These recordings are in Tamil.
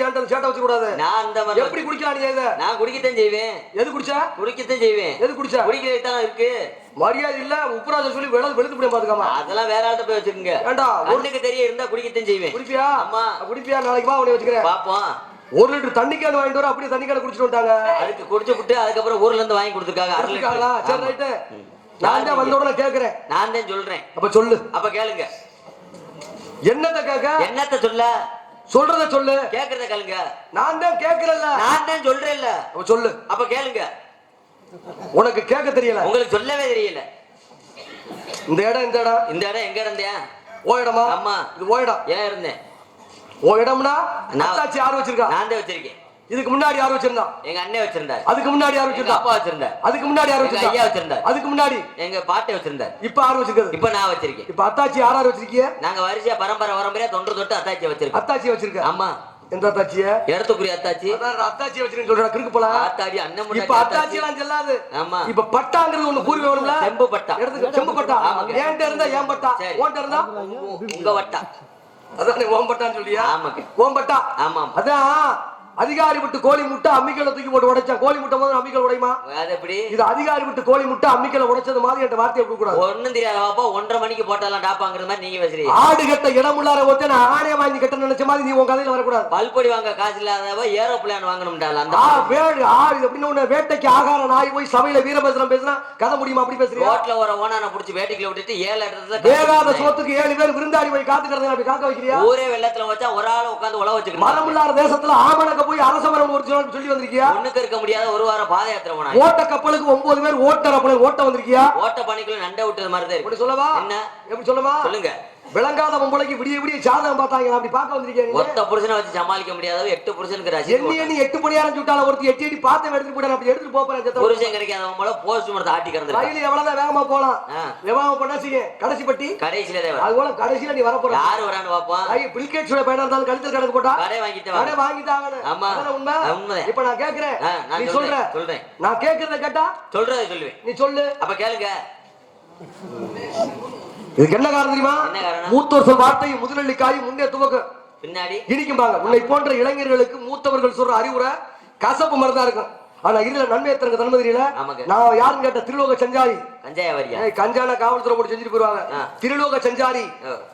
என்கிட்ட சேட்டை வச்சு நான் அந்த மாதிரி எப்படி குடிக்கலாம் நீ இதை? நான் குடிக்கத்தான் செய்வேன். எது குடிச்சா? குடிக்கத்தான் செய்வேன். எது குடிச்சா? குடிக்கிறது தான் இருக்கு. மரியாதை இல்ல உப்புராஜ சொல்லி வெளு வெளுத்து போய் பாத்துக்காம. அதெல்லாம் வேற ஆள்கிட்ட போய் ஒரு கண்ணுக்கு தெரிய இருந்தா குடிக்கத்தான் செய்வேன். குடிப்பியா? ஆமா. குடிப்பியா? நாளைக்கு வா உன்னை வச்சுக்கிறேன். பாப்போம். ஒரு லிட்டர் தண்ணி கேன் வாங்கிட்டு வர அப்படியே தண்ணி கேன் குடிச்சிட்டு வந்துட்டாங்க. அதுக்கு குடிச்சு விட்டு அதுக்கப்புறம் ஊர்ல இருந்து வாங்கி கொடுத்துருக்காங்க. அரை? சரி லிட்டர் ரைட்டு. ம். நான் தான் வந்த உடனே கேக்குறேன். நான் தான் சொல்றேன். அப்ப சொல்லு. அப்ப கேளுங்க. என்னத்த கேக்க? என்னத்த சொல்ல? சொல்றத சொல்லு. கேக்குறத கேளுங்க. நான் தான் கேக்குறேன்ல நான் தான் சொல்றேன்ல. சொல்லு. அப்ப கேளுங்க. உனக்கு கேட்க தெரியல. உங்களுக்கு சொல்லவே தெரியல. இந்த இடம் இந்த இடம். இந்த இடம் எங்க இருந்தேன் ஓ இடமா? ஆமா. இது ஓ இடம். ஏன் இருந்தேன்? ஓ இடம்னா நான்- யார் வச்சிருக்கா? நான் தான் வச்சிருக்கேன். இதுக்கு முன்னாடி யார் வச்சிருந்தா? எங்க அண்ணன் வச்சிருந்தார். அதுக்கு முன்னாடி யார் வச்சிருந்தா? அப்பா வச்சிருந்தார். அதுக்கு முன்னாடி யார் எங்க ஐயா வச்சிருந்தா வச்சிருந்தார். அதுக்கு முன்னாடி? எங்க பாட்டை வச்சிருந்தார். இப்ப யார் வச்சிருக்கிறது இப்ப நான் வச்சிருக்கேன். இப்ப அத்தாச்சி யார் யார் வச்சிருக்கீங்க? நாங்க வரிசையா பரம்பரை பரம்பரையா தொன்று தொட்டு அத்தாச்சி வச்சிருக்கோம். அத்தாச்சி வச்சிருக்க ஆமா. எந்த அத்தாச்சிய? இடத்துக்குரிய அத்தாச்சி. அத்தாச்சி வச்சிருக்கேன் சொல்ற கிறுக்கு போல. ஆத்தாடி அண்ணன் முன்னாடி இப்ப அத்தாச்சி. எல்லாம் செல்லாது. ஆமா. இப்ப பட்டாங்கிறது ஒண்ணு பூர்வீகம் வேணும்ல? செம்பு பட்டா. எடுத்துக்க செம்பு பட்டா. இருந்தா ஏன் பட்டா. ஓன்ட்ட இருந்தா? உங்க வட்டா. அதானே ஓம் பட்டான்னு சொல்லியா? ஆமாங்க. ஓம் பட்டா. ஆமா ஆமா. அதான். அதிகாரி விட்டு கோழி முட்டை அம்மிக்கல தூக்கி போட்டு உடைச்சா கோழி முட்டை போது அம்மிக்கல் உடையுமா? எப்படி இது அதிகாரி விட்டு கோழி முட்டை அம்மிக்கல உடைச்சது மாதிரி என்கிட்ட வார்த்தையை கொடுக்க கூடாது. ஒண்ணும் தெரியாத பாப்பா ஒன்றரை மணிக்கு போட்டாலாம் டாப்பாங்கிற மாதிரி நீங்க பேசுறீங்க. ஆடு கட்ட இடம் உள்ளார ஒருத்தன் நான் ஆணைய வாங்கி கட்ட நினைச்ச மாதிரி நீ உன் கதையில வரக்கூடாது. பல்பொடி வாங்க காசு இல்லாதவ ஏரோப்ளேன் வாங்கணும்டால அந்த வேடு ஆடு அப்படின்னு வேட்டைக்கு ஆகார நாய் போய் சபையில வீரபத்திரம் பேசுனா கதை முடியுமா அப்படி பேசுறியா? ரோட்ல ஒரு ஓனான புடிச்சு வேட்டைக்குள்ள விட்டுட்டு ஏழு இடத்துல வேகாத சோத்துக்கு ஏழு பேர் விருந்தாடி போய் காத்துக்கிறது அப்படி காக்க வைக்கிறியா? ஊரே வெள்ளத்துல வச்சா ஒரு ஆள் உட்காந்து உழ மரம் வச்சுக்கணும் இல்லாத தேசத்துல ஆமணக்க போய் அரச மரம் ஒரு சொல்லி வந்திருக்கியா? ஒண்ணுக்கு இருக்க முடியாத ஒரு வாரம் பாத யாத்திரை போனாங்க ஓட்ட கப்பலுக்கு ஒன்பது பேர் ஓட்டர் அப்படி ஓட்ட வந்திருக்கியா? ஓட்ட பணிக்குள்ள நண்டை விட்டது மாதிரி சொல்லவா? என்ன? எப்படி சொல்லவா? சொல்லுங்க. விளங்காத பொம்பளைக்கு விடிய விடிய சாதகம் பார்த்தாங்க. அப்படி பார்க்க வந்திருக்கியா நீ? ஒத்த புருஷனை வச்சு சமாளிக்க முடியாதவ எட்டு புருஷனுக்கு ரசி எண்ணி எண்ணி எட்டு மணியாரம் சுட்டால ஒருத்தி எட்டி எட்டி பார்த்து எடுத்துட்டு போயிட அப்படி எடுத்துட்டு போறேன் புருஷன் கிடைக்காதவன் போல போஸ்ட் மரத்தை ஆட்டி கிடந்திருக்கான் ரயில் எவ்வளவுதான் வேகமா போலாம். வேகமா செய்ய கடைசி பட்டி. கடைசியில தேவை அது போல கடைசியில நீ வரப்போற. யாரு வரான்னு பாப்போம் ஐ பில்கேட்ஸோட பையனா இருந்தாலும் கழுத்தில் கணக்கு போட்டா? கடை வாங்கிட்டு கடை வாங்க வாங்கிட்டாங்க ஆமா. உண்மை? உண்மைதான். இப்ப நான் கேக்குறேன். நீ சொல்ற. சொல்றேன் சொல்றேன். நான் கேக்குறத கேட்டா? சொல்றதை சொல்லுவேன். நீ சொல்லு. அப்ப கேளுங்க. இதுக்கு என்ன காரணம் தெரியுமா? மூத்தோர் சொல் வார்த்தை முதலளிக்காய் முன்னே துவக்கு. பின்னாடி? இடிக்கும்பாங்க உன்னை போன்ற இளைஞர்களுக்கு மூத்தவர்கள் சொல்ற அறிவுரை கசப்பு மருந்தா இருக்கும். ஆனா இதுல நன்மை எத்தனை தன்மை தெரியல. நான் யாருன்னு கேட்ட திருலோக சஞ்சாரி. கஞ்சான காவல்துறை போட்டு செஞ்சுட்டு போயிருவாங்க. திருலோக சஞ்சாரி.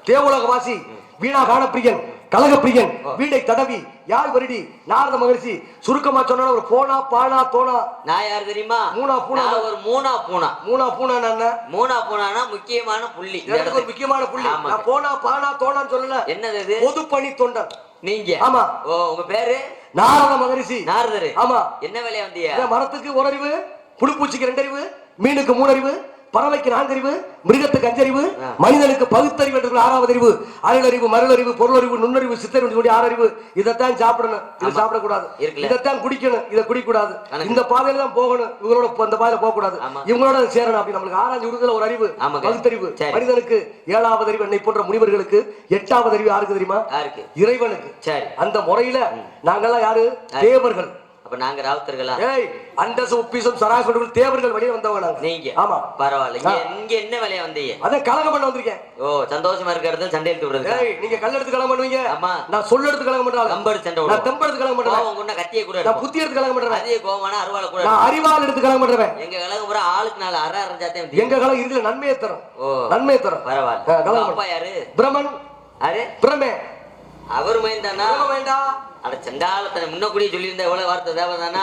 தேவுலக வாசி வீணா காணப்பிரியன். கலகப்பிரியன் வீடை தடவி யார் வருடி? நாரத மகரிஷி சுருக்கமா சொன்னா ஒரு போனா பானா தோனா. நான் யார் தெரியுமா? மூணா பூனா. ஒரு மூணா பூனா. மூணா பூனா என்ன? மூணா பூனானா முக்கியமான புள்ளி. எனக்கு ஒரு. முக்கியமான புள்ளி. நான் போனா பானா தோனான்னு சொல்லல. என்னது இது? பொது பணி தொண்டன். நீங்க? ஆமா. ஓ உங்க பேரு? நாரத மகரிஷி. நாரதரு. ஆமா. என்ன வேலையா இந்த மரத்துக்கு ஒரு அறிவு புழுப்பூச்சிக்கு ரெண்டு அறிவு மீனுக்கு மூணு அறிவு பறவைக்கு நான்கு அறிவு மிருகத்துக்கு அஞ்சறிவு. மனிதனுக்கு பகுத்தறிவு என்று ஆறாவது அறிவு அருளறிவு மருளறிவு பொருளறிவு நுண்ணறிவு சித்தறிவு சொல்லி ஆறு அறிவு இதைத்தான் சாப்பிடணும். இது. சாப்பிடக்கூடாது. இதைத்தான் குடிக்கணும். இதை குடிக்கக்கூடாது கணக்கு. இந்த பாதையில தான் போகணும். இவங்களோட இந்த பாதையில போக கூடாது. இவங்களோட சேரணும் அப்படி நம்மளுக்கு ஆராய்ச்சி விடுதல ஒரு அறிவு. பகுத்தறிவு. மனிதனுக்கு ஏழாவது அறிவு என்னை போன்ற முனிவர்களுக்கு எட்டாவது அறிவு யாருக்கு தெரியுமா? இறைவனுக்கு. அந்த முறையில நாங்கெல்லாம் யாரு? தேவர்கள். அப்ப நாங்க ராவுத்தர்களா? ஏய் அண்டச உப்பிசம் தேவர்கள் வெளியே வந்தவங்க நாங்க. ஆமா. பரவாயில்ல. இங்க என்ன வேலையா வந்தீங்க? அதான் கலகம் பண்ண வந்திருக்கேன். ஓ சந்தோஷமா இருக்கிறது சண்டை எடுத்து விடுறது ஏய் நீங்க கல் எடுத்து கலகம் பண்ணுவீங்க? ஆமா. நான் சொல்ல எடுத்து கலகம் கம்பெடு சண்டை நான் தெம்ப எடுத்து கலகம் பண்றேன். கோவம் கொண்டா கத்திய கூட நான். புத்தி எடுத்து கலகம் பண்றேன். அதே கோவமான அருவாளை கூட நான் எடுத்து கலகம் பண்றேன். எங்க கழகம் பூரா ஆளுக்கு நாலு அரை அரைஞ்சாத்தே வந்து எங்க கலகம் இதுல நன்மையை தரும். ஓ. நன்மையை தரும். பரவாயில்ல. கலகம் உங்க அப்பா யாரு? பிரமன் யாரு? பிரமே அவர் மைந்தானா வேண்டாம் அட சண்டாலத்தனை முன்னக்கூடியே சொல்லியிருந்தா எவ்வளவு வார்த்தை தேவைதானா?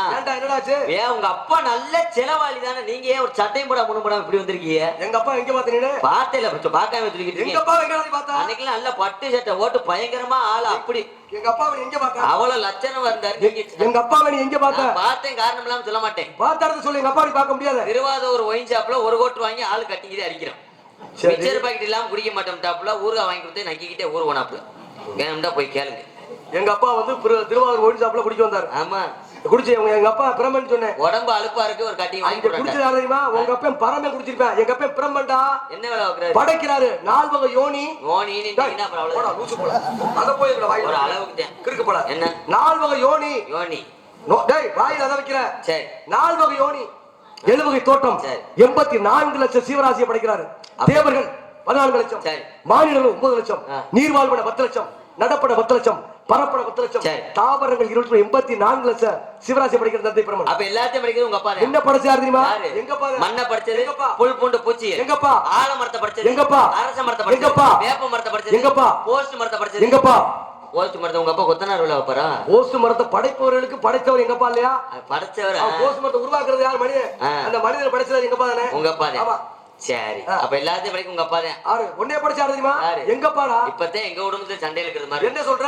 ஏன் உங்க அப்பா நல்ல செலவாளி தானே நீங்க ஏன் ஒரு சட்டையும் போட முன்னு போடாம இப்படி வந்திருக்கீங்க? எங்க அப்பா எங்க பாத்த நீனு பார்த்தேல பார்க்காம சொல்லிக்கிட்டு எங்க அப்பா எங்க பார்த்தா அன்னைக்கெல்லாம் நல்ல பட்டு சட்டை ஓட்டு பயங்கரமா ஆள் அப்படி. எங்க அப்பா எங்க பார்த்த? அவ்வளவு லட்சணம் வந்தாரு எங்க அப்பா நீ எங்க பார்த்த? பார்த்தேன் காரணம் இல்லாம சொல்ல மாட்டேன். பார்த்தாரு சொல்லு எங்க அப்பா பார்க்க முடியாது. திருவாத ஒரு ஒயின் ஷாப்ல ஒரு கோட்டு வாங்கி ஆளு கட்டிக்கிட்டே அடிக்கிறோம். மிச்சர் பாக்கெட் இல்லாம குடிக்க மாட்டோம் டாப்ல ஊறுகாய் வாங்கி கொடுத்து நக்கிக்கிட்டே ஊர் போனாப்ல வேணும்டா போய் கேளுங்க. எங்க அப்பா வந்து திரு- திருவாரூர் ஒயின் ஷாப்ல குடிக்க வந்தாரு. ஆமா. குடிச்சு எங்க அப்பா பிரமன் சொன்னேன். உடம்பு அழுப்பா இருக்கு ஒரு கட்டிங் வாங்கி குடிச்சது தெரியுமா? உங்க அப்பா பரமே குடிச்சிருப்பேன். எங்க அப்பா பிரமன்டா என்ன வேலை வைக்கிறாரு படைக்கிறாரு நால் வகை யோனி. அப்புறம் போடா, அவ்வளவு லூசு போல. அத போய் இதுல வாயில ஒரு. அளவுக்கு கிறுக்கு போல. என்ன? நால் வகை யோனி. யோனி. டேய், வாயில அத வைக்கிற. சரி. நால் வகை யோனி. ஏழு வகை தோட்டம். எண்பத்தி நான்கு லட்சம் சீவராசியை படைக்கிறாரு. தேவர்கள். பதினான்கு லட்சம். மாநிலங்கள் ஒன்பது லட்சம். நீர்வாழ்வன பத்து லட்சம் நடப்பட பத்து லட்சம் பரப்பட பத்து லட்சம். தாவரங்கள் இருபத்தி எண்பத்தி நான்கு லட்சம் சிவராசி படைக்கிற தந்தை பிரமன் அப்ப எல்லாத்தையும் படிக்கிறது உங்க அப்பா. என்ன படைச்சாரு தெரியுமா? எங்கப்பா? மண்ணை படிச்சது எங்கப்பா? புல் பூண்டு பூச்சி எங்கப்பா? ஆலமரத்தை படிச்சது எங்கப்பா? அரச மரத்தை படிச்சது எங்கப்பா? வேப்ப மரத்தை படிச்சது எங்கப்பா? போஸ்ட் மரத்தை படிச்சது எங்கப்பா போஸ்ட் மரத்தை உங்க அப்பா கொத்தனார் உள்ள வைப்பாரா ஓசு மரத்தை படைப்பவர்களுக்கு படைத்தவர் எங்கப்பா இல்லையா படைச்சவரா ஓசு மரத்தை உருவாக்குறது யார் மனிதன். அந்த மனிதனை படைச்சது எங்கப்பா தானே உங்க அப்பா ஆமா சரி. அப்ப எல்லாத்தையும் படிக்க உங்க அப்பா தான். உன்னைய படிச்சாரு தெரியுமா? யாரு? எங்கப்பாடா? இப்பதான் எங்க குடும்பத்துல சண்டையில இருக்கிறது மாதிரி என்ன சொல்ற?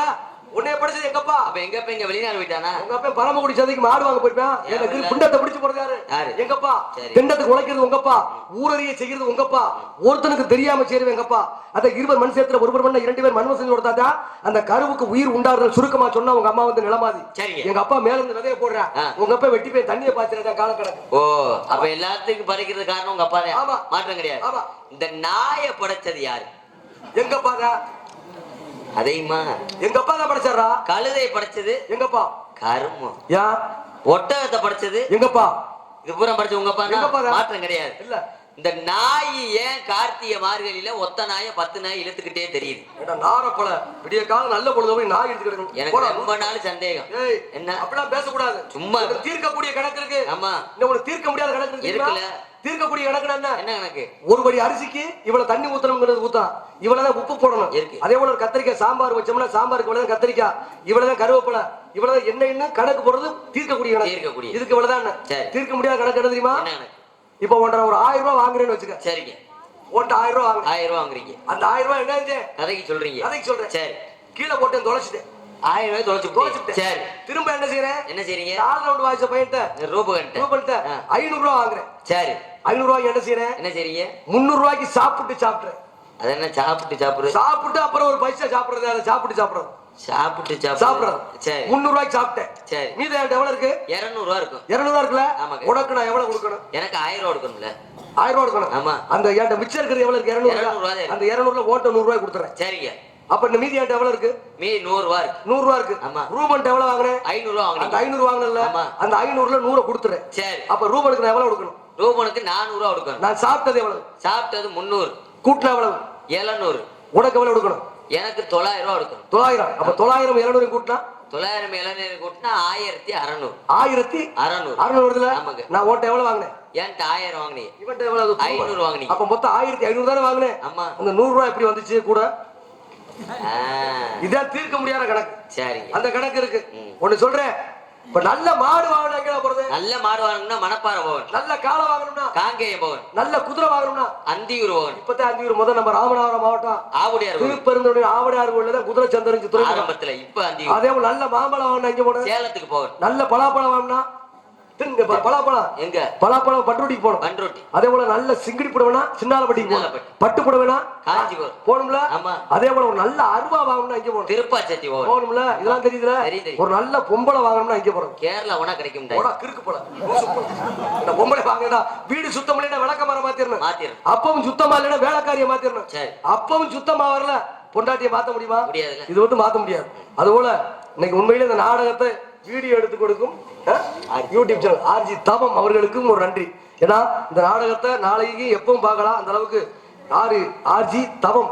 உன்னைய படிச்சது எங்கப்பா? அப்ப எங்க அப்பா இங்க வெளிநாடு போயிட்டானா? உங்க அப்பா பரமக்குடி சந்தைக்கு மாடு வாங்க போயிருப்பேன் எனக்கு இல்ல. பிண்டத்தை பிடிச்சு யாரு? எங்கப்பா. திண்டத்துக்கு உழைக்கிறது உங்கப்பா. ஊரறிய செய்கிறது உங்கப்பா. ஒருத்தனுக்கு தெரியாம செய்யறது எங்கப்பா. அந்த இருவர் மண் சேர்த்துல ஒரு மண் இரண்டு பேர் மண்ம செஞ்சு கொடுத்தாதா அந்த கருவுக்கு உயிர் உண்டாடுறது சுருக்கமா சொன்னா உங்க அம்மா வந்து நிலமாதி. எங்க அப்பா மேல இருந்து விதைய போடுறேன். உங்க அப்பா வெட்டி போய் தண்ணியை பாய்ச்சிருக்கா காலக்கணக்கு ஓ அப்ப எல்லாத்துக்கும் படைக்கிறது காரணம் உங்க அப்பா ஆமா. மாற்றம் கிடையாது. ஆமா. இந்த நாயை படைச்சது யாரு? எங்கப்பா அதையுமா? எங்க அப்பா தான் படிச்சாரா கழுதை படைச்சது. எங்கப்பா? கருமம். யா? ஒட்டகத்தை படைச்சது. எங்கப்பா? இது பூரா படிச்ச உங்க அப்பா? மாற்றம் கிடையாது. இல்ல. இந்த நாய் ஏன் கார்த்திகை மார்கழியில ஒத்த நாய பத்து நாய் இழுத்துக்கிட்டே தெரியுது? ஏடா நாரப்பழ விடிய காலம் நல்ல பொழுது போய் நாய் கிடக்கணும் எனக்கு ரொம்ப நாள் சந்தேகம். என்ன? அப்படிலாம் பேசக்கூடாது. சும்மா தீர்க்கக்கூடிய கணக்கு இருக்கு. ஆமா. இன்னும் தீர்க்க முடியாத கணக்கு? இருக்குல்ல. தீர்க்கக்கூடிய கணக்கு என்ன? என்ன கணக்கு ஒரு படி அரிசிக்கு இவ்வளவு தண்ணி ஊத்தணுங்கிறது ஊத்தான் இவ்வளவுதான் உப்பு போடணும். இருக்கு. அதே போல ஒரு கத்திரிக்காய் சாம்பார் வச்சோம்னா சாம்பாருக்கு இவ்வளவுதான் கத்திரிக்காய் இவ்வளவுதான் கருவேப்பிலை இவ்வளவுதான் என்ன என்ன கணக்கு போடுறது தீர்க்கக்கூடிய கணக்கு தீர்க்கக்கூடிய. இதுக்கு இவ்வளவுதான். தீர்க்க முடியாத கணக்கு என்ன தெரியுமா? இப்போ ஒன்றரை ஒரு ஆயிரம் ரூபாய் வாங்குறேன்னு வச்சுக்க. சரிங்க. ஒன்ட்ட ஆயிரம் ரூபாய் ஆயிரம் ரூபா வாங்குறீங்க. அந்த ஆயிரம் ரூபாய் என்ன? கதைக்கு சொல்றீங்க. கதைக்கு சொல்றேன். சரி. கீழே போட்டு தொலைச்சிட்டேன். ஆயிரம் ரூபாய் தொலைச்சு. சரி. திரும்ப என்ன செய்யறேன் என்ன செய்றீங்க? நாலு ரவுண்ட் வாய்ச்ச பையன்ட்ட ரூபகன்ட்ட ரூபன்ட்ட ஆ. ஐநூறு ரூபாய் வாங்குறேன். சரி. ஐநூறு ரூபாய்க்கு என்ன செய்யறேன் என்ன செய்றீங்க? முந்நூறு ரூபாய்க்கு சாப்பிட்டு சாப்பிடுறேன். அது என்ன சாப்பிட்டு சாப்பிடுறது? சாப்பிட்டு அப்புறம் ஒரு பைசா சாப்பிடுறது அதை சாப்பிட்டு சாப்பிடுறது. சாப்பிட்டு சாப்பிடுறது. சரி. முந்நூறு ரூபாய்க்கு சாப்பிட்டேன். சரி. மீதி எவ்வளவு இருக்கு? இருநூறு ரூபா இருக்கும். இருநூறு ரூபா இருக்குல்ல? ஆமாங்க. உனக்கு நான் எவ்வளவு கொடுக்கணும்? எனக்கு ஆயிரம் ரூபா கொடுக்கணும்ல. ஆயிரம் ரூபாய் கொடுக்கணும். ஆமா. அந்த என்கிட்ட மிச்சம் இருக்கிறது எவ்வளவு இருக்கு? இருநூறு ரூபா. அந்த இருநூறுல ஓட்ட நூறு ரூபாய் கொடுத்துறேன். சரிங்க. அப்ப இந்த மீதி என்கிட்ட எவ்வளவு இருக்கு? மீதி நூறு ரூபா இருக்கு. நூறு இருக்கு. ஆமா. ரூபன்ட்ட எவ்வளவு வாங்குறேன் ஐநூறு ரூபா வாங்குறீங்க ஐநூறு வாங்கினல. அந்த ஐநூறுல நூறை கொடுத்துறேன். சரி. அப்ப ரூபனுக்கு நான் எவ்வளவு கொடுக்கணும்? ரூபனுக்கு நானூறு ரூபா கொடுக்கணும். நான் சாப்பிட்டது எவ்வளவு? சாப்பிட்டது முந்நூறு. கூட்டின எவ்வளவு? எழுநூறு. உனக்கு எவ்வளவு கொடுக்கணும்? எனக்கு தொள்ளாயிரம் ரூபா கொடுக்கணும். தொள்ளாயிரம். அப்ப தொள்ளாயிரம் இருநூறு கூட்டினா? தொள்ளாயிரம் இளநீர் கூட்டினா ஆயிரத்தி அறநூறு. ஆயிரத்தி அறநூறு. அறுநூறு வருதுல? ஆமாங்க. நான் ஓட்ட எவ்வளவு வாங்கினேன்? என்கிட்ட ஆயிரம் வாங்கினீங்க இவன்ட்ட எவ்வளவு? ஐநூறு வாங்குனீங்க. அப்ப மொத்தம் ஆயிரத்தி ஐநூறு தானே வாங்கினேன். ஆமா. அந்த நூறு ரூபாய் எப்படி வந்துச்சு கூட? இதான் தீர்க்க முடியாத கணக்கு. சரிங்க. அந்த கணக்கு இருக்கு. ஒண்ணு சொல்றேன் இப்ப நல்ல மாடு வாங்கணும் எங்க போறது? நல்ல மாடு வாங்கணும்னா மணப்பாறை போகணும். நல்ல காளை வாங்கணும்னா? காங்கேயம் போகணும். நல்ல குதிரை வாங்கணும்னா? அந்தியூர் போகணும். இப்பதான் அஞ்சு முதல் நம்ம ராமநாதபுரம் மாவட்டம். ஆவுடையார் திருப்பெருந்துடைய ஆவடையார் தான் குதிரை சந்திரன் ஆரம்பத்துல இப்ப அந்தியூர். அதே நல்ல மாம்பழம் வாங்கணும் எங்க போனது சேலத்துக்கு போகணும். நல்ல பலாப்பழம் வாங்கினா ப- பலாப்பழம் எங்க? பலாப்பழம் பட்டுட்டிக்கு போகணும். பண்ருட்டி. அதே போல நல்ல சிங்கிடி புடவைனா சின்னாலப்பட்டிக்கு போகணும். சின்னாலப்பட்டி. பட்டு புடவைனா காஞ்சிபுரம். போகணும்ல? ஆமா. அதே போல ஒரு நல்ல அருவா வாங்கணும்னா இங்க போகணும்? திருப்பாச்சேத்தி போகணும். போகணும்ல? இதெல்லாம் தெரியுதுல. ஒரு நல்ல பொம்பளை வாங்கணும்னா இங்க போறோம் கேரளா உனா கிடைக்கும் போடா கிறுக்கு போல. இந்த பொம்பளை வாங்கடா வீடு சுத்தம் இல்லைன்னா விளக்க மரம் மாத்திரணும். மாத்திரணும். அப்பவும் சுத்தமா இல்லைன்னா வேலைக்காரியை மாத்திரணும். அப்பவும் சுத்தமா வரல பொண்டாட்டியை மாத்த முடியுமா? முடியாதுல்ல. இது வந்து மாத்த முடியாது. அதுபோல இன்னைக்கு உண்மையிலே இந்த நாடகத்தை வீடியோ எடுத்து கொடுக்கும். யூடியூப் சேனல் ஆர்ஜி தவம் அவர்களுக்கும் ஒரு நன்றி. ஏன்னா இந்த நாடகத்தை நாளைக்கு எப்பவும் பார்க்கலாம். அந்த அளவுக்கு ஆறு ஆர்ஜி தவம்.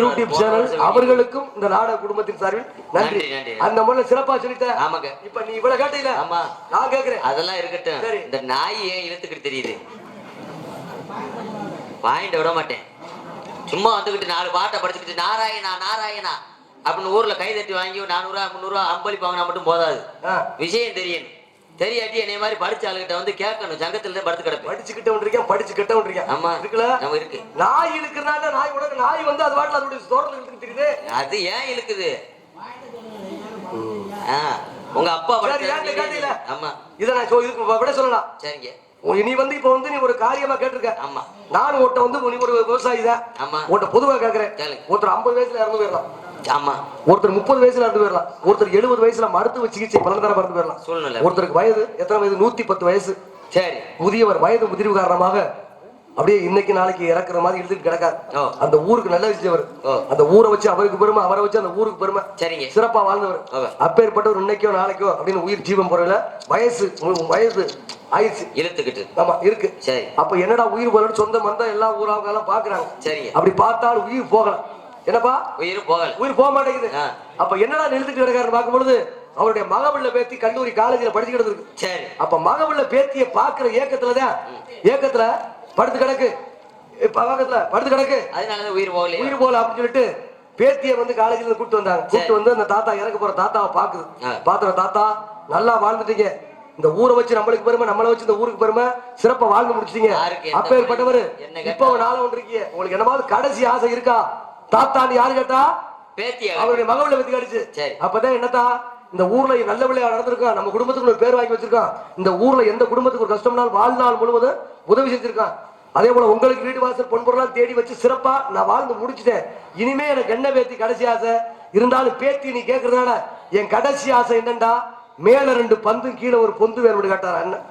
யூடியூப் சேனல் அவர்களுக்கும் இந்த நாடக குடும்பத்தின் சார்பில் நன்றி. அந்த முறையில் சிறப்பா சொல்லிட்ட ஆமாங்க. இப்ப நீ இவ்வளவு கேட்டீல ஆமா. நான் கேக்குறேன். அதெல்லாம் இருக்கட்டும். இந்த நாய் ஏன் இழுத்துக்கிட்டு தெரியுது? வாங்கிட்டு விட மாட்டேன். சும்மா வந்துகிட்டு நாலு பாட்டை படிச்சுக்கிட்டு நாராயணா நாராயணா. அப்படின்னு ஊர்ல கை தட்டி வாங்கி நானூறுவா முந்நூறுவா அம்பளிப்பு வாங்கினா மட்டும் போதாது. விஷயம் தெரியணும் தெரியாட்டி என்னைய மாதிரி படிச்ச ஆளுகிட்ட வந்து கேட்கணும். சங்கத்துல தான் படுத்து கிடப்பேன். படிச்சுக்கிட்டவன் இருக்கேன் படிச்சு கெட்டவன் இருக்கேன் ஆமா. இருக்குல்ல? நம்ம இருக்கு. நாய் இழுக்கிறனால நாய் உனக்கு நாய் வந்து அது வாட்டில் அதோட தோட்டத்தில் இருக்குது. அது ஏன் இழுக்குது? ஆ, உங்க அப்பா படிச்ச? ஆமா. இதை நான் இதுக்கு விட சொல்லலாம். சரிங்க. நீ வந்து இப்ப வந்து நீ ஒரு காரியமா கேட்டிருக்க. ஆமா. நான் உன்ட்ட வந்து நீ ஒரு விவசாயி தான். ஆமா. உன்ட்ட பொதுவா கேக்குறேன். ஒருத்தர் ஐம்பது வயசுல இறந்து போயிடலாம். ஆமா. ஒருத்தர் முப்பது வயசுல இறந்து போயிடலாம். ஒருத்தர் எழுபது வயசுல மருத்துவ சிகிச்சை பலன்தர இறந்து போயிடலாம். சூழ்நிலை. ஒருத்தருக்கு வயது எத்தனை வயது? நூத்தி பத்து வயசு. சரி. முதியவர் வயது முதிர்வு காரணமாக அப்படியே இன்னைக்கு நாளைக்கு இறக்குற மாதிரி இழுத்துட்டு கிடக்காரு. ஓ. அந்த ஊருக்கு நல்ல ஓ. அந்த ஊரை வச்சு அவருக்கு பெருமை அவரை வச்சு அந்த ஊருக்கு பெருமை. சரிங்க. சிறப்பா வாழ்ந்தவர். அப்பேற்பட்டவர் இன்னைக்கோ நாளைக்கோ அப்படின்னு உயிர் ஜீவன் போறதுல வயசு வயசு ஆயிடுச்சு. இழுத்துக்கிட்டு. ஆமா இருக்கு. சரி. அப்ப என்னடா உயிர் போகலன்னு சொந்த மந்தம் எல்லா ஊராங்க எல்லாம் பாக்குறாங்க. சரிங்க. அப்படி பார்த்தால் உயிர் போகல. என்னப்பா? உயிர் போகல. உயிர் போக மாட்டேங்குது. அப்ப என்னடா நிறுத்திட்டு கிடக்காருன்னு பார்க்கும்பொழுது அவருடைய மகபிள்ள பேத்தி கல்லூரி காலேஜ்ல படிச்சுக்கிட்டு இருக்கு சரி. அப்ப மகபிள்ள பேத்திய பாக்குற ஏக்கத்துலதான் ஏக்கத்துல படுத்து கிடக்கு. பக்கத்துல படுத்து கிடக்கு. அதனாலதான் உயிர் போகலையா. உயிர் போல அப்படின்னு சொல்லிட்டு பேத்திய வந்து காலேஜ்ல இருந்து கூட்டு வந்தாங்க கூட்டு வந்து அந்த தாத்தா இறக்க போற தாத்தாவை பாக்குது. பாத்துற தாத்தா நல்லா வாழ்ந்துட்டீங்க. இந்த ஊரை வச்சு நம்மளுக்கு பெருமை நம்மளை வச்சு இந்த ஊருக்கு பெருமை. சிறப்பா வாழ்ந்து முடிச்சிட்டீங்க. அப்பேற்பட்டவர்? இப்ப நாள ஒன்று இருக்கீங்க உங்களுக்கு என்னமாவது கடைசி ஆசை இருக்கா? தாத்தான்னு யாரு கேட்டா? பேத்தியா அவருடைய மகவுல வெத்தி கடிச்சு. அப்பதான் என்னத்தா? இந்த ஊர்ல நல்ல விளையா நடந்திருக்கான் நம்ம குடும்பத்துக்கு ஒரு பேர் வாங்கி வச்சிருக்கான். இந்த ஊர்ல எந்த குடும்பத்துக்கு ஒரு கஷ்டம்னாலும் வாழ்நாள் முழுவதும் உதவி செஞ்சிருக்கான். அதே போல உங்களுக்கு வீடு வாசல் பொன்பொருளாம் தேடி வச்சு சிறப்பா நான் வாழ்ந்து முடிச்சிட்டேன். இனிமே எனக்கு என்ன பேத்தி கடைசி ஆசை? இருந்தாலும் பேத்தி நீ கேக்குறதால என் கடைசி ஆசை என்னண்டா? மேல ரெண்டு பந்தும் கீழே ஒரு பொந்து வேணும் கேட்டார் அண்ணன்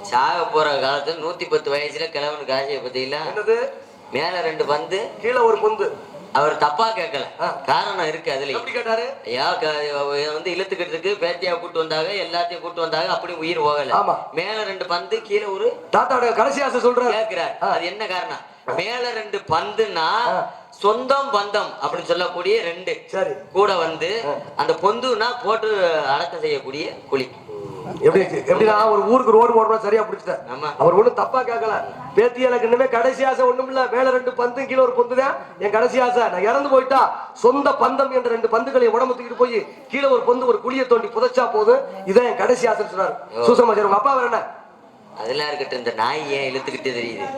சாக போற காலத்துல நூத்தி பத்து வயசுல கிழவனுக்கு ஆசையை பத்தியில என்னது? மேல ரெண்டு பந்து கீழே ஒரு பொந்து. அவர் தப்பா கேட்கல. காரணம் இருக்கு எப்படி கேட்டாரு? ஐயா வந்து இழுத்துக்கிறதுக்கு பேத்தியா கூட்டு வந்தாங்க எல்லாத்தையும் கூட்டு வந்தாங்க அப்படி உயிர் போகல. ஆமா. மேல ரெண்டு பந்து கீழே ஒரு தாத்தாவோட கடைசி ஆசை சொல்றாரு. கேக்குறார் ஆ. அது என்ன காரணம்? மேல ரெண்டு பந்துன்னா. சொந்தம் பந்தம் அப்படின்னு சொல்லக்கூடிய ரெண்டு. சரி. கூட வந்து அந்த பொந்துனா போட்டு அடக்கம் செய்யக்கூடிய குழி. எப்படி எப்படின்னா ஒரு ஊருக்கு ரோடு போடணும் சரியா பிடிச்சிட்டேன். அவர் ஒண்ணும் தப்பா கேட்கல. பேத்தி எனக்கு இன்னுமே கடைசி ஆசை ஒண்ணும் இல்ல. மேல ரெண்டு பந்து கீழே ஒரு பந்து தான். என் கடைசி ஆசை. நான் இறந்து போயிட்டா சொந்த பந்தம் என்ற ரெண்டு பந்துகளை உடம்பு தூக்கிட்டு போய் கீழே ஒரு பந்து ஒரு குழியை தோண்டி புதைச்சா போதும். இதான் என் கடைசி ஆசை சொன்னாரு. சூசமா சரி உங்க அப்பா வேற என்ன? அதெல்லாம் இருக்கட்டும். இந்த நாய் ஏன் இழுத்துக்கிட்டே தெரியுது?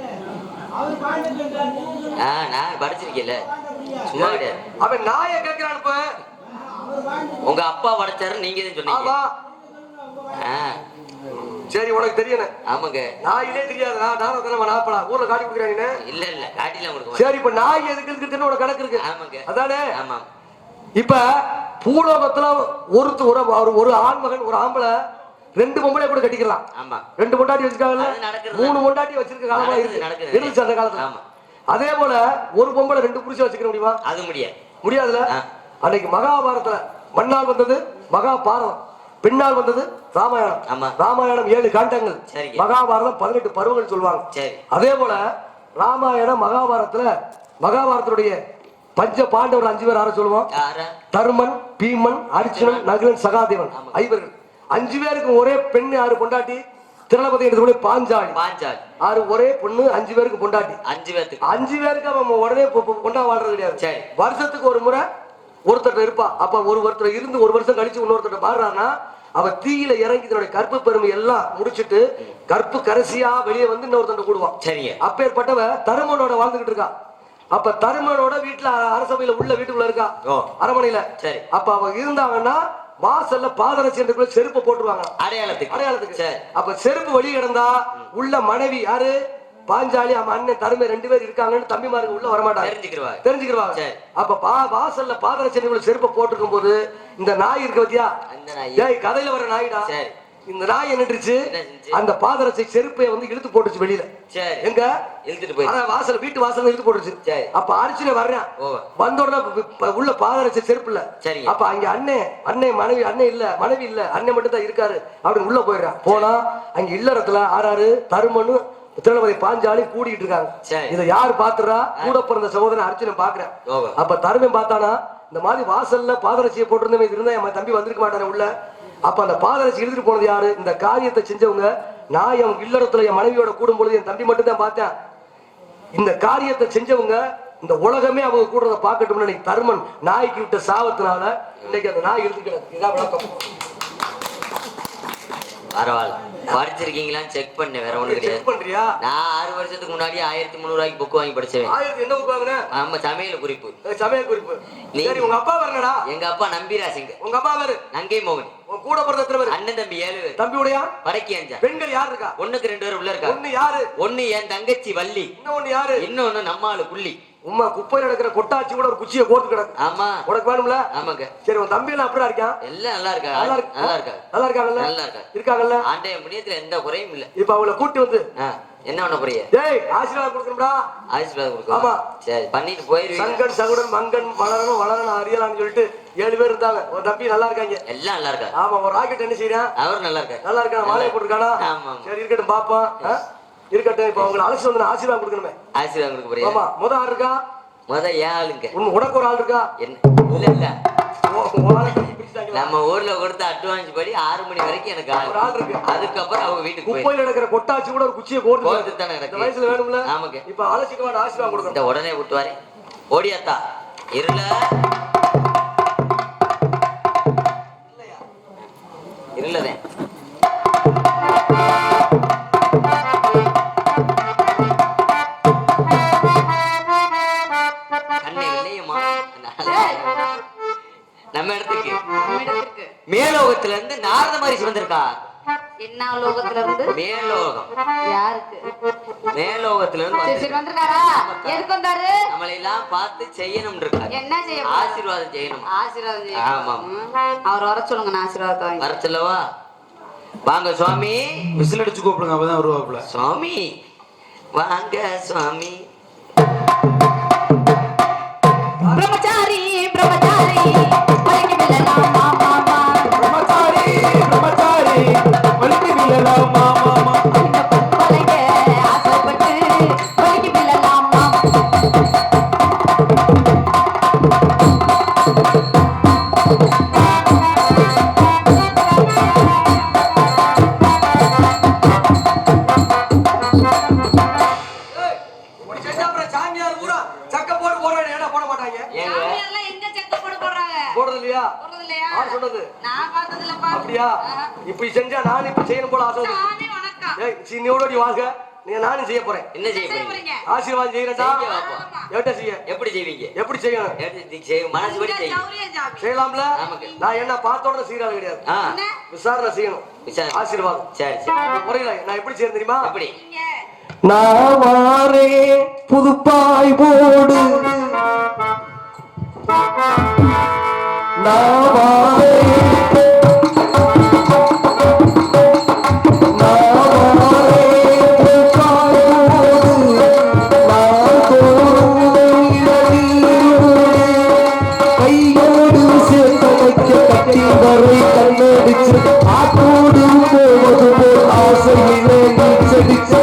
ஆ நான் படிச்சிருக்கேன்ல சும்மா கிடையாது. அவன் நாயை கேட்கிறான் இப்ப. உங்க அப்பா படைச்சாரு நீங்க சொன்னீங்க? சரி உனக்கு தெரியணும் ஆமாங்க. நாயிலே தெரியாது. நான் நானும் தானே நாப்படா ஊர்ல காட்டி கொடுக்குறாங்க இல்ல இல்ல. காட்டிலாம் கொடுக்க. சரி இப்ப நாய் எதுக்கு இருக்குன்னு உனக்கு கணக்கு இருக்கு. ஆமாங்க. அதானே? ஆமா. இப்ப பூலோகத்துல ஒருத்தர் ஒரு ஒரு- ஒரு ஆண்மகன் ஒரு ஆம்பளை ரெண்டு பொம்பளை கூட கட்டிக்கலாம். ஆமா. ரெண்டு பொண்டாட்டி வச்சிருக்காங்கல்ல? மூணு பொண்டாட்டி வச்சிருக்க காலமா இருக்கு. இருந்துச்சு அந்த காலத்துல. ஆமா. அதே போல ஒரு பொம்பளை ரெண்டு புருஷன் வச்சுக்க முடியுமா? அது முடியாது. முடியாதுல. அன்னைக்கு மகாபாரதத்துல மண்ணால் வந்தது மகாபாரதம். பின்னால் வந்தது ராமாயணம். ஆமா. ராமாயணம் ஏழு காண்டங்கள். மகாபாரதம் பதினெட்டு பருவங்கள் சொல்லுவாங்க அதே போல ராமாயணம் மகாபாரதத்துல மகாபாரதத்துடைய பஞ்ச பாண்டவர் அஞ்சு பேர் யாரை சொல்லுவோம்? தருமன் பீமன் அர்ஜுனன் நகுலன் சகாதேவன். ஐவர்கள் அஞ்சு பேருக்கு ஒரே பெண் யாரு? பொண்டாட்டி. திரளபதி எடுத்து பாஞ்சாலி. பாஞ்சால். ஆறு ஒரே பொண்ணு அஞ்சு பேருக்கு பொண்டாட்டி. அஞ்சு பேத்துக்கு அஞ்சு பேருக்கு அவன் உடனே கொண்டா வாழ்றது கிடையாது. வருஷத்துக்கு ஒரு முறை ஒருத்தர் இருப்பா. அப்ப ஒரு ஒருத்தர் இருந்து ஒரு வருஷம் கழிச்சு இன்னொருத்தர் மாறுறான்னா அவ தீயில இறங்கி தன்னுடைய கற்பு பெருமை எல்லாம் முடிச்சிட்டு கற்பு கடைசியா வெளியே வந்து இன்னொருத்தன் கூடுவான். சரிங்க. அப்பேற்பட்டவ தருமனோட வாழ்ந்துகிட்டு இருக்கா. அப்ப தருமனோட வீட்டுல அரசவையில உள்ள வீட்டுக்குள்ள இருக்கா. அரமனையில சரி. அப்ப அவங்க இருந்தாங்கன்னா வாசல்ல பாதரட்சி என்று செருப்பு போட்டுருவாங்க. அடையாளத்துக்கு. அடையாளத்துக்கு. அப்ப செருப்பு வெளியே கிடந்தா உள்ள மனைவி யாரு? பாஞ்சாலி அவன் அண்ணன் தருமை ரெண்டு பேர் இருக்காங்கன்னு தம்பிமாருக்கு உள்ள வரமாட்டாங்க. தெரிஞ்சுக்கிடுவாங்க சரி. அப்ப பா வாசல்ல பாதரட்சி செருப்பை போட்டிருக்கும் போது இந்த நாய் இருக்கு பத்தியா? ஏய் கதையில வர நாய்டா. சரி. இந்த நாய் என்னட்டுச்சு? அந்த பாதரட்சை செருப்பை வந்து இழுத்து போட்டுச்சு வெளியில. சரி. எங்க? இழுத்துட்டு போய் வாசல் வீட்டு வாசல் இழுத்து போட்டுச்சு. சரி. அப்ப அரிச்சனை வர்றேன். வந்த உடனே உள்ள பாதரட்சை செருப்பு இல்ல சரிங்க. அப்ப அங்க அண்ணே அண்ணே மனைவி அண்ணே இல்ல மனைவி இல்ல அண்ணன் மட்டும் தான் இருக்காரு. அப்படின்னு உள்ள போயிடுறான். போனா அங்க இல்லறத்துல ஆறாறு தருமனு திருநபதி பாஞ்சாலி கூடிட்டு இருக்காங்க. இதை யார் பாத்துறா? கூட பிறந்த சகோதரன் அர்ச்சனை பாக்குறேன். அப்ப தருமன் பார்த்தானா? இந்த மாதிரி வாசல்ல பாதரட்சியை போட்டிருந்தவன் இருந்தா என் தம்பி வந்திருக்க மாட்டானே உள்ள. அப்ப அந்த பாதரட்சி இழுத்துட்டு போனது யாரு? இந்த காரியத்தை செஞ்சவங்க. நான் என் இல்லறத்துல என் மனைவியோட கூடும் பொழுது என் தம்பி மட்டும் தான் பார்த்தேன். இந்த காரியத்தை செஞ்சவங்க இந்த உலகமே அவங்க கூடுறத பார்க்கட்டும்னு இன்னைக்கு தருமன் நாய்க்கு விட்ட சாபத்தினால இன்னைக்கு அந்த நாய் இதான் விளக்கம். பரவாயில்ல. படிச்சிருக்கீங்களான்னு செக் பண்ணேன் வேற ஒண்ணு செக் கிடையாது. நான் ஆறு வருஷத்துக்கு முன்னாடி ஆயிரத்தி முந்நூறு ரூபாய்க்கு புக் வாங்கி படிச்சேன் என்ன புக் வாங்கின? ஆமா சமையல் குறிப்பு. சமய குறிப்பு. நீ- உங்க அப்பா வரலடா எங்க அப்பா நம்பிரா சிங்க. உங்க அப்பா வேறு. நங்கை மோகன். உன் கூட பிறந்த எத்தனை பேரு? அண்ணன் தம்பி ஏழு பேர். தம்பி உடையா? படைக்கு அஞ்சா. பெண்கள் யார் இருக்கா? ஒண்ணுக்கு ரெண்டு பேர் உள்ள இருக்கா? ஒண்ணு யாரு? ஒண்ணு என் தங்கச்சி வள்ளி. ஒண்ணு யாரு? இன்னொன்னு நம்ம ஆளு புள்ளி. உம்மா குப்பையில நடக்கிற கொட்டாச்சி கூட ஒரு குச்சியை கோர்த்து கிடக்கு. ஆமா. உனக்கு வேணும்ல? ஆமாங்க. சரி உன் தம்பி எல்லாம் அப்படியா இருக்கான். எல்லாம் நல்லா இருக்கா? நல்லா இருக்கு. நல்லா இருக்கா? நல்லா இருக்காங்கல்ல? நல்லா இருக்கா? இருக்காங்கல்ல? ஆண்டைய புண்ணியத்துல எந்த குறையும் இல்ல. இப்ப அவங்கள கூட்டி வந்து என்ன பண்ண போறீங்க? டேய் ஆசீர்வாதம் கொடுக்கணும்டா. ஆசீர்வாதம் ஆமா. கொடுக்கணும் சரி பண்ணிட்டு போயிருவீங்க. சங்கன் சகுடன் மங்கன் மலரணும் வளரணும் அறியலாம்னு சொல்லிட்டு ஏழு பேர் இருந்தாங்க. ஒரு தம்பி நல்லா இருக்காங்க. எல்லாம் நல்லா இருக்கா? ஆமா ஒரு ராக்கெட் என்ன செய்யறான்? அவரும் நல்லா இருக்கா நல்லா இருக்கா மாலையை போட்டிருக்கானா? ஆமா. சரி இருக்கட்டும் பாப்போம். ஆ? இருக்கட்டும் இப்ப அவங்களை அழைச்சு வந்து ஆசீர்வாதம் கொடுக்கணுமே. ஆசீர்வாதம் கொடுக்க போறீங்க ஆமா முத ஆள் இருக்கா? முத ஆளுங்க? உன் உனக்கு ஒரு ஆள் இருக்கா? என்ன? இல்ல இல்ல? நம்ம ஊர்ல கொடுத்த அட்வான்ஸ் படி ஆறு மணி வரைக்கும் எனக்கு ஆள். ஒரு ஆள் இருக்கு. அதுக்கப்புறம் அவங்க வீட்டுக்கு போய் குப்பையில நடக்கிற கொட்டாச்சி கூட ஒரு குச்சியை கோர்த்து கோர்த்து தானே கிடக்கு. வயசுல வேணும்ல? ஆமாங்க. இப்ப அழைச்சிட்டு வாட ஆசீர்வாதம் கொடுக்கணும். இந்த உடனே விட்டுவாரு ஓடியாத்தா இருள. இருளதே நம்ம இடத்துக்கு. மேலோகத்துல இருந்து நாரத மாதிரி வந்திருக்கா என்ன லோகத்துல இருந்து மேலோகம். யாருக்கு? மேலோகத்துல இருந்து சரி வந்து சரி வந்திருக்காரா? எதுக்கு வந்தாரு? நம்மளை எல்லாம் பார்த்து செய்யணும் இருக்காரு என்ன செய்ய போறாரு? ஆசீர்வாதம் செய்யணும். ஆசீர்வாதம் செய்ய ஆமாம். அவர் வர சொல்லுங்க நான் ஆசீர்வாதத்தை வாங்கி வர சொல்லவா? வாங்க சுவாமி. விசில் அடிச்சு கூப்பிடுங்க அப்பதான் வருவாப்புல. சுவாமி வாங்க சுவாமி. இப்படி செஞ்சா நானும் இப்படி செய்யணும் போல ஆசை ஏய் சீனியோட வாங்க நீ நானும் செய்ய போறேன். என்ன செய்ய போறீங்க? ஆசீர்வாதம் செய்யறதா. என்கிட்ட செய்ய? எப்படி செய்வீங்க? எப்படி செய்யணும்? நீ சௌரியம் சாமி செய்யலாம்ல. நான் என்ன பார்த்த உடனே செய்யறது கிடையாது விசாரணை செய்யணும். விசாரி. ஆசீர்வாதம். சரி சரி. முறையில நான் எப்படி செய்யணும் தெரியுமா? நீங்க. நான் வாரேன் புதுப்பாய் போடு. நான் வாரேன் ஆசையிலே நீச்சடிச்சு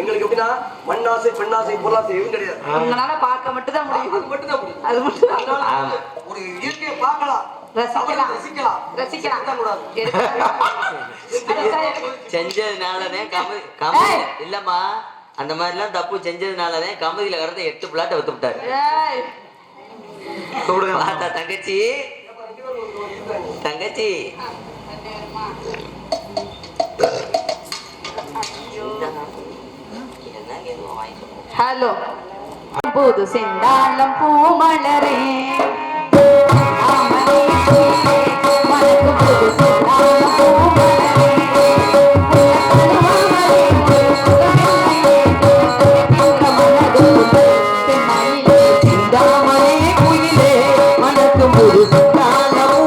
எங்களுக்கு எப்படின்னா மண்ணாசை பெண்ணாசை பொருளாசை எதுவும் கிடையாது. உங்களால பார்க்க மட்டும் தான் முடியும் அது மட்டும் தான் முடியும் அது மட்டும் தான் அதனால ஆமா. ஒரு இயற்கையை பார்க்கலாம். செஞ்சதுனாலதான் கமதி கமதி. இல்லம்மா அந்த மாதிரி எல்லாம் தப்பு செஞ்சதுனாலதான் கமதியில கடந்த எட்டு பிளாட்டை வித்து விட்டாரு. தங்கச்சி. தங்கச்சி. ஹலோ புது செந்தாளம் பூமலரே. புது செந்தாளம்.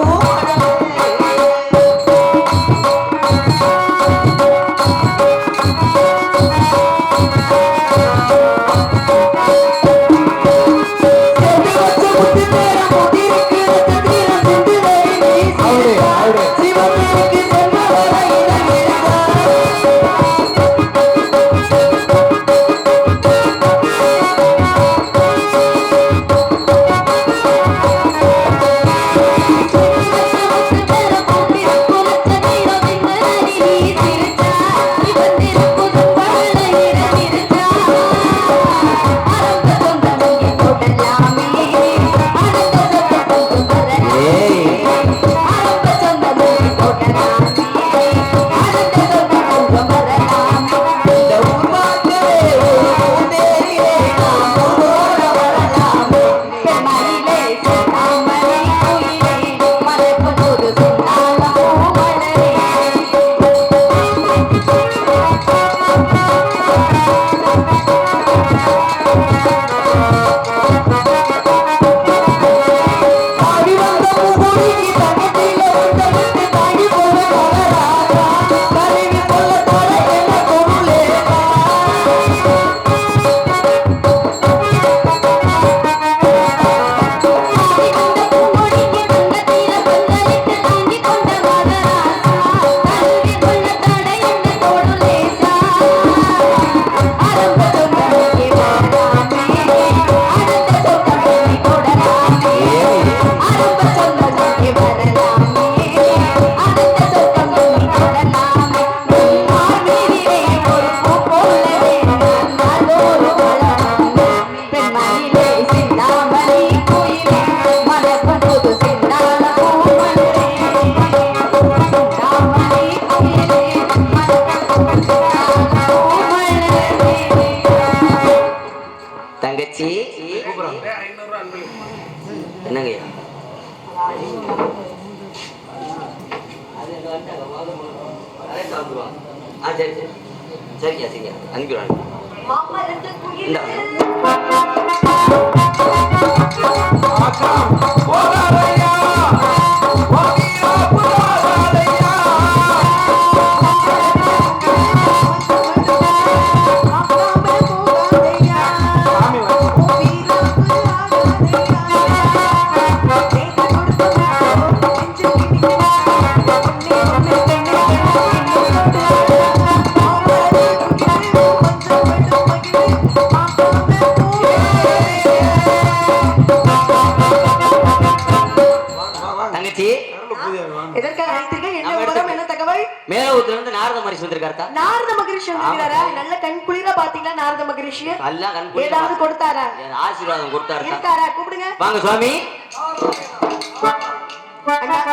கண் குளிர ஏதாவது கொடுத்தாரா? ஆசீர்வாதம் கொடுத்தாருத்தா இருக்காரா? கூப்பிடுங்க. வாங்க சுவாமி.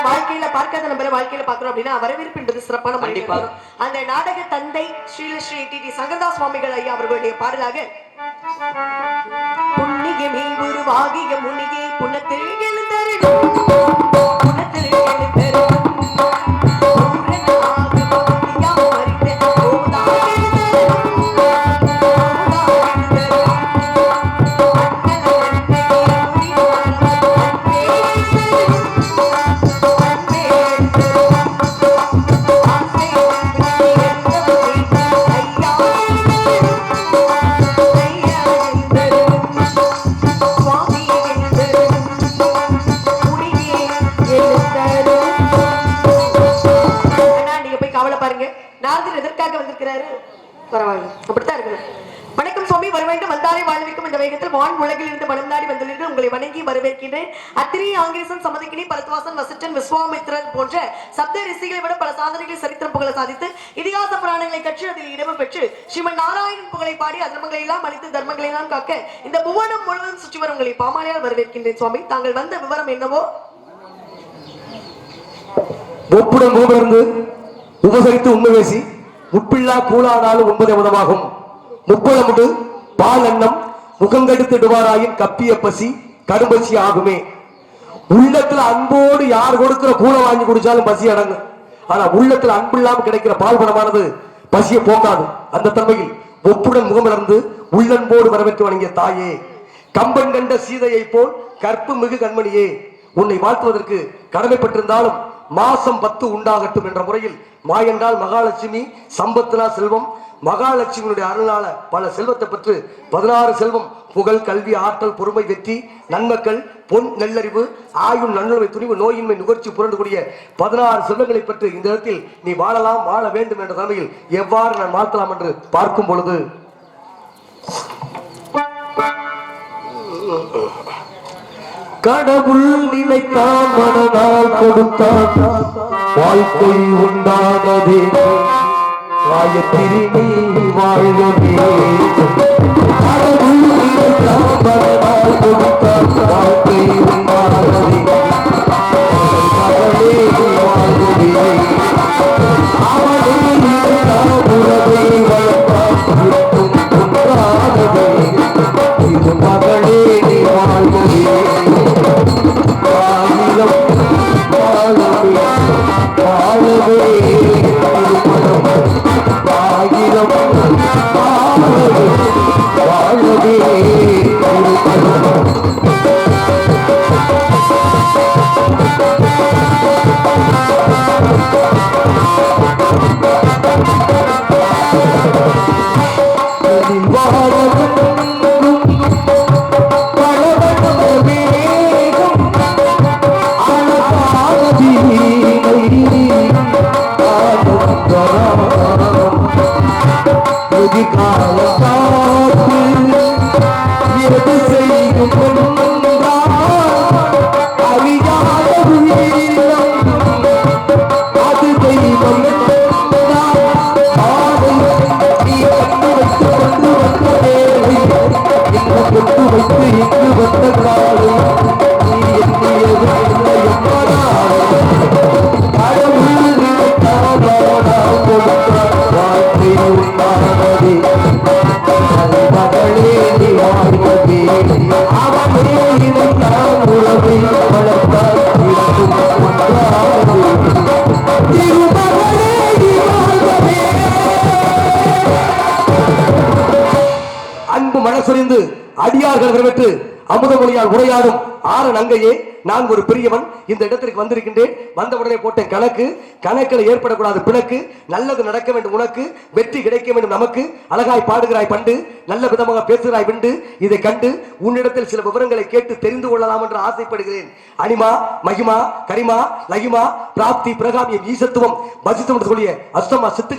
வாழ்க்கையில பார்க்காத நம்பரை வாழ்க்கையில பாக்குறோம் அப்படின்னா வரவேற்பு என்பது சிறப்பான கண்டிப்பா. அந்த நாடக தந்தை ஸ்ரீல ஸ்ரீ டி டி சங்கரதாஸ் சுவாமிகள் ஐயா அவர்களுடைய பாடலாக புண்ணியமே உருவாகிய முனியே புனத்தில் எழுந்தருளும் சாதனைகளை சரித்திரம் புகழ சாதித்து இதிகாச புராணங்களை கற்று அதில் இடம் பெற்று ஸ்ரீமன் நாராயணன் புகழை பாடி அதர்மங்களை எல்லாம் அழித்து தர்மங்களை எல்லாம் காக்க இந்த புவனம் முழுவதும் சுற்றி வரும் உங்களை பாமாலையால் வரவேற்கின்றேன் சுவாமி. தாங்கள் வந்த விவரம் என்னவோ? ஒப்புடன் முகமிருந்து உபசரித்து உண்மை பேசி முப்பில்லா கூழானாலும் உண்பதை உணவாகும். முப்பழமுடு பால் அன்னம் முகங்கெடுத்துடுவாராயின் கப்பிய பசி கடும்பசி ஆகுமே. உள்ளத்துல அன்போடு யார் கொடுக்கிற கூலை வாங்கி குடிச்சாலும் பசி அடங்கும். ஆனா உள்ளத்துல அன்பு கிடைக்கிற பால் பணமானது பசியை போக்காது. அந்த தன்மையில் ஒப்புடன் முகமலர்ந்து உள்ளன்போடு வரவேற்று வணங்கிய தாயே கம்பன் கண்ட சீதையை போல் கற்பு மிகு கண்மணியே உன்னை வாழ்த்துவதற்கு கடமைப்பட்டிருந்தாலும் மாசம் பத்து உண்டாகட்டும் என்ற முறையில் மாயென்றால் மகாலட்சுமி சம்பத்னா செல்வம் மகாலட்சுமியுடைய அருளால பல செல்வத்தை பெற்று பதினாறு செல்வம் புகழ் கல்வி ஆற்றல் பொறுமை வெற்றி நன்மக்கள் பொன் நல்லறிவு ஆயுள் நன்னுரிமை துணிவு நோயின்மை நுகர்ச்சி புரண்டக்கூடிய பதினாறு செல்வங்களை பெற்று இந்த இடத்தில் நீ வாழலாம் வாழ வேண்டும் என்ற தலைமையில் எவ்வாறு நான் வாழ்த்தலாம் என்று பார்க்கும் பொழுது. கடவுள் நினைத்தான் மனதால் கொடுத்தான். வாழ்க்கை உண்டானதே. வாயத்திரி நீ கடவுள் வாழ்க்கை அடியார்கள் வரவேற்று அமுதமொழியால் உரையாடும் ஆறு நங்கையே நான் ஒரு பெரியவன் இந்த இடத்திற்கு வந்திருக்கின்றேன். வந்தவுடனே போட்டேன் கணக்கு கணக்கில் ஏற்படக்கூடாது பிணக்கு நல்லது நடக்க வேண்டும் உனக்கு வெற்றி கிடைக்க வேண்டும் நமக்கு அழகாய் பாடுகிறாய் பண்டு நல்ல விதமாக பேசுகிறாய் விண்டு இதை கண்டு உன்னிடத்தில் சில விவரங்களை கேட்டு தெரிந்து கொள்ளலாம் என்று ஆசைப்படுகிறேன். அனிமா மகிமா கரிமா லகிமா பிராப்தி பிரகாமியம் ஈசத்துவம் பசித்துவம் சொல்லிய அஷ்டமா சித்து